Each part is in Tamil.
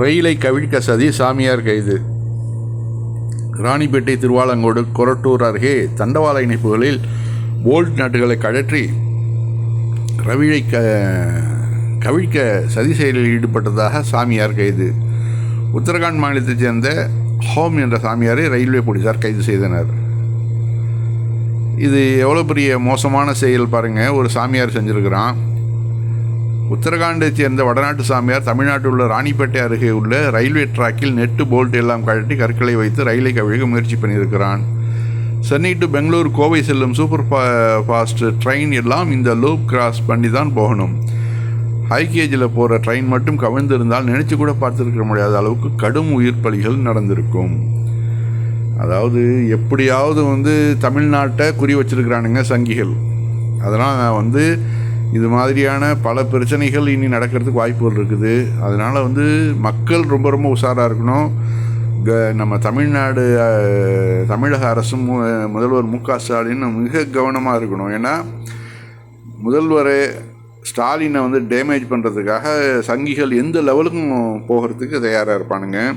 ரயிலை கவிழ்க்க சதி சாமியார் கைது. ராணிப்பேட்டை திருவாலங்கோடு கொரட்டூர் அருகே தண்டவாள இணைப்புகளில் போல்ட் நட்டுகளை கழற்றி ரவிழை க கவிழ்க்க சதி செயலில் ஈடுபட்டதாக சாமியார் கைது. உத்தரகாண்ட் மாநிலத்தைச் சேர்ந்த ஹோம் என்ற சாமியாரை ரயில்வே போலீசார் கைது செய்தனர். இது எவ்வளோ பெரிய மோசமான செயல் பாருங்கள் ஒரு சாமியார் செஞ்சுருக்கிறான். உத்தரகாண்டை சேர்ந்த வடநாட்டு சாமியார் தமிழ்நாட்டில் உள்ள ராணிப்பேட்டை அருகே உள்ள ரயில்வே ட்ராக்கில் நெட்டு போல்ட் எல்லாம் கழட்டி கற்களை வைத்து ரயிலை கவிழ்க முயற்சி பண்ணியிருக்கிறான். சென்னை டு பெங்களூர் கோவை செல்லும் சூப்பர் ஃபா ஃபாஸ்ட் ட்ரெயின் எல்லாம் இந்த லூப் கிராஸ் பண்ணி தான் போகணும் ஹை கேஜில் போகிற ட்ரெயின் மட்டும் கவிழ்ந்திருந்தால் நினச்சி கூட பார்த்துருக்க முடியாத அளவுக்கு கடும் உயிர் பலிகள் நடந்திருக்கும். அதாவது எப்படியாவது வந்து தமிழ்நாட்டை குறி வச்சிருக்கிறானுங்க சங்கிகள். அதெல்லாம் நான் வந்து இது மாதிரியான பல பிரச்சனைகள் இனி நடக்கிறதுக்கு வாய்ப்புகள் இருக்குது. அதனால் வந்து மக்கள் ரொம்ப ரொம்ப உஷாராக இருக்கணும். க நம்ம தமிழ்நாடு தமிழக அரசும் மு- முதல்வர் மு க ஸ்டாலின் மிக கவனமாக இருக்கணும். ஏன்னா முதல்வர் ஸ்டாலினை வந்து டேமேஜ் பண்ணுறதுக்காக சங்கிகள் எந்த லெவலுக்கும் போகிறதுக்கு தயாராக இருப்பானுங்க.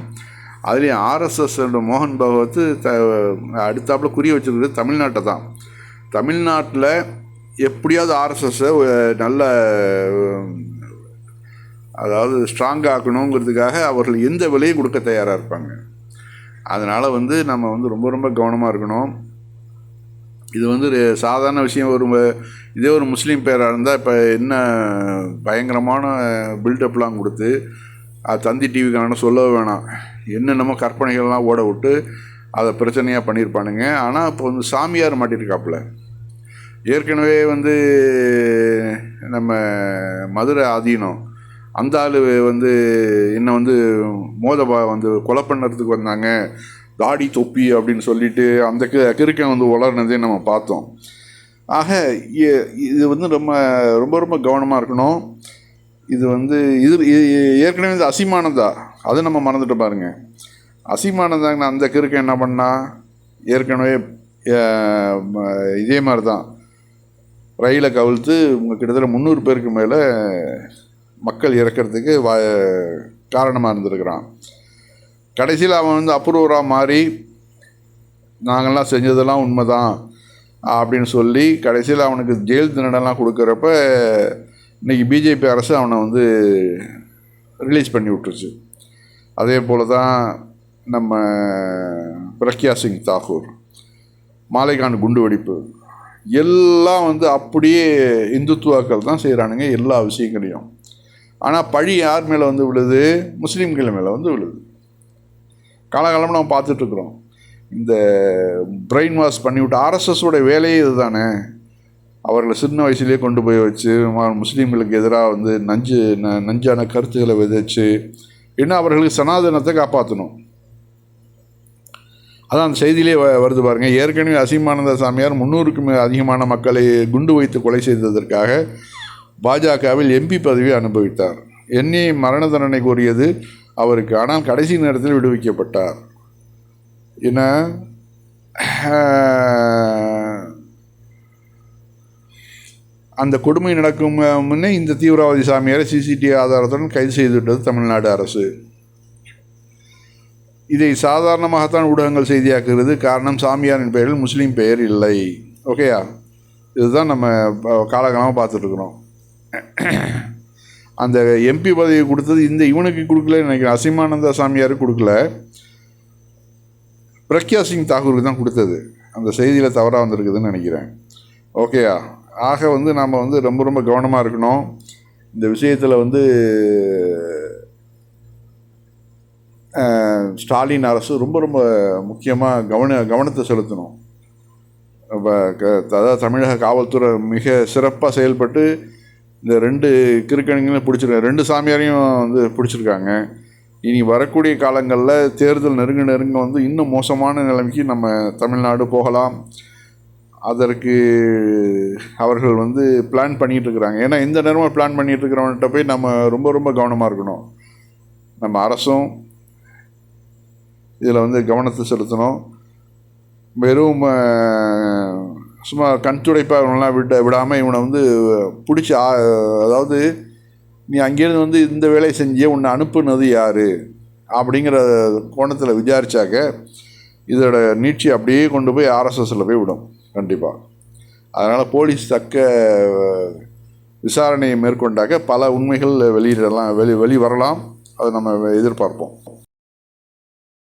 அதுலேயும் ஆர்எஸ்எஸ் மோகன் பகவத் த அடுத்தாப்புல குறி வச்சிருக்கிறது தமிழ்நாட்டை தான். தமிழ்நாட்டில் எப்படியாவது ஆர்எஸ்எஸ்ஸை நல்ல அதாவது ஸ்ட்ராங் ஆக்கணுங்கிறதுக்காக அவர்கள் எந்த விலையும் கொடுக்க தயாராக இருப்பாங்க. அதனால் வந்து நம்ம வந்து ரொம்ப ரொம்ப கவனமாக இருக்கணும். இது வந்து ஒரு சாதாரண விஷயம் ஒரு இதே ஒரு முஸ்லீம் பேராக இருந்தால் இப்போ என்ன பயங்கரமான பில்டப்லாம் கொடுத்து அது தந்தி டிவிக்கான சொல்லவே வேணாம். என்னென்னமோ கற்பனைகள்லாம் ஓட விட்டு அதை பிரச்சனையாக பண்ணியிருப்பானுங்க ஆனால் இப்போ வந்து சாமியார் மாட்டியிருக்காப்புல ஏற்கனவே வந்து நம்ம மதுரை ஆதீனம் அந்த ஆள் வந்து என்ன வந்து மோதபா வந்து கொலை பண்ணுறதுக்கு வந்தாங்க. தாடி தொப்பி அப்படின்னு சொல்லிட்டு அந்த கி- கிறுக்கன் வந்து வளர்னதே நம்ம பார்த்தோம். ஆக இ- இது வந்து ரொம்ப ரொம்ப ரொம்ப கவனமாக இருக்கணும். இது வந்து இது ஏற்கனவே இது அசிமானந்தா அதை நம்ம மறந்துட்டு பாருங்க. அசிமானந்தாங்க அந்த கிறுக்கன் என்ன பண்ணால் ஏற்கனவே இதே மாதிரி தான் ரயிலை கவிழ்த்து கிட்டத்தட்ட முந்நூறு பேருக்கு மேலே மக்கள் இறக்கிறதுக்கு வா காரணமாக இருந்திருக்கிறான். கடைசியில் அவன் வந்து அப்ரூவராக மாறி நாங்கள்லாம் செஞ்சதெல்லாம் உண்மைதான் அப்படின்னு சொல்லி கடைசியில் அவனுக்கு ஜெயில் தண்டனைலாம் கொடுக்குறப்ப இன்னைக்கு பிஜேபி அரசு அவனை வந்து ரிலீஸ் பண்ணி விட்டுருச்சு. அதே போல் தான் நம்ம பிரக்யா சிங் தாகூர் மாலைகான் குண்டு வெடிப்பு. எல்லாம் வந்து அப்படியே இந்துத்துவாக்கள் தான் செய்கிறானுங்க எல்லா விஷயங்களையும். ஆனால் பழி யார் மேலே வந்து விழுது? முஸ்லீம்கள் மேலே வந்து விழுது. காலகாலமாக நம்ம பார்த்துட்ருக்குறோம் இந்த பிரெயின் வாஷ் பண்ணிவிட்டு ஆர்எஸ்எஸோட வேலையே இது தானே அவர்களை சின்ன வயசுலேயே கொண்டு போய் வச்சு முஸ்லீம்களுக்கு எதிராக வந்து நஞ்சு ந நஞ்சான கருத்துக்களை விதைச்சு இன்னும் அவர்களுக்கு சனாதனத்தை காப்பாற்றணும் அதான் அந்த செய்தியிலே வருது பாருங்கள் ஏற்கனவே அசீமானந்த சாமியார் முந்நூறுக்கும் அதிகமான மக்களை குண்டு வைத்து கொலை செய்ததற்காக பாஜகவில் எம்பி பதவி அனுபவித்தார். என்னை மரண தண்டனை கோரியது அவருக்கு. ஆனால் கடைசி நேரத்தில் விடுவிக்கப்பட்டார். என்ன? அந்த கொடுமை நடக்கும் முன்னே இந்த தீவிரவாதி சாமியாரை சிசிடிவி ஆதாரத்துடன் கைது செய்துவிட்டது தமிழ்நாடு அரசு. இதை சாதாரணமாகத்தான் ஊடகங்கள் செய்தியாக்குகிறது. காரணம் சாமியாரின் பெயரில் முஸ்லீம் பெயர் இல்லை. ஓகேயா இதுதான் நம்ம காலகாலமாக பார்த்துட்ருக்குறோம். அந்த எம்பி பதவி கொடுத்தது இந்த இவனுக்கு கொடுக்கல நினைக்கிறேன் அசிமானந்தா சாமியாருக்கு கொடுக்கல. பிரக்யா சிங் தாகூருக்கு தான் கொடுத்தது. அந்த செய்தியில் தவறாக வந்திருக்குதுன்னு நினைக்கிறேன். ஓகேயா ஆக வந்து நாம் வந்து ரொம்ப ரொம்ப கவனமாக இருக்கணும். இந்த விஷயத்தில் வந்து ஸ்டாலின் அரசு ரொம்ப ரொம்ப முக்கியமாக கவன கவனத்தை செலுத்தணும். அப்ப அதாவது தமிழக காவல்துறை மிக சிறப்பாக செயல்பட்டு இந்த ரெண்டு கிறுக்கணுங்களையும் பிடிச்சிருக்காங்க. ரெண்டு சாமியாரையும் வந்து பிடிச்சிருக்காங்க. இனி வரக்கூடிய காலங்களில் தேர்தல் நெருங்க நெருங்க வந்து இன்னும் மோசமான நிலைமைக்கு நம்ம தமிழ்நாடு போகலாம். அதற்கு அவர்கள் வந்து பிளான் பண்ணிகிட்டு இருக்கிறாங்க ஏன்னா இந்த நேரமாக பிளான் பண்ணிகிட்டு இருக்கிறவன்கிட்ட போய் நம்ம ரொம்ப ரொம்ப கவனமாக இருக்கணும். நம்ம அரசும் இதில் வந்து கவனத்தை செலுத்தணும். வெறும் சும்மா கண் துடைப்பாக இவனெல்லாம் விட விடாமல் இவனை வந்து பிடிச்சி அதாவது நீ அங்கேருந்து வந்து இந்த வேலையை செஞ்சே உன்னை அனுப்புனது யார்? அப்படிங்கிற கோணத்தில் விசாரிச்சாக்க இதோட நீட்சி அப்படியே கொண்டு போய் ஆர்எஸ்எஸில் போய் விடும் கண்டிப்பாக அதனால் போலீஸ் தக்க விசாரணையை மேற்கொண்டாக்க பல உண்மைகள் வெளியிடலாம் வெளி வெளி வரலாம் அதை நம்ம எதிர்பார்ப்போம்.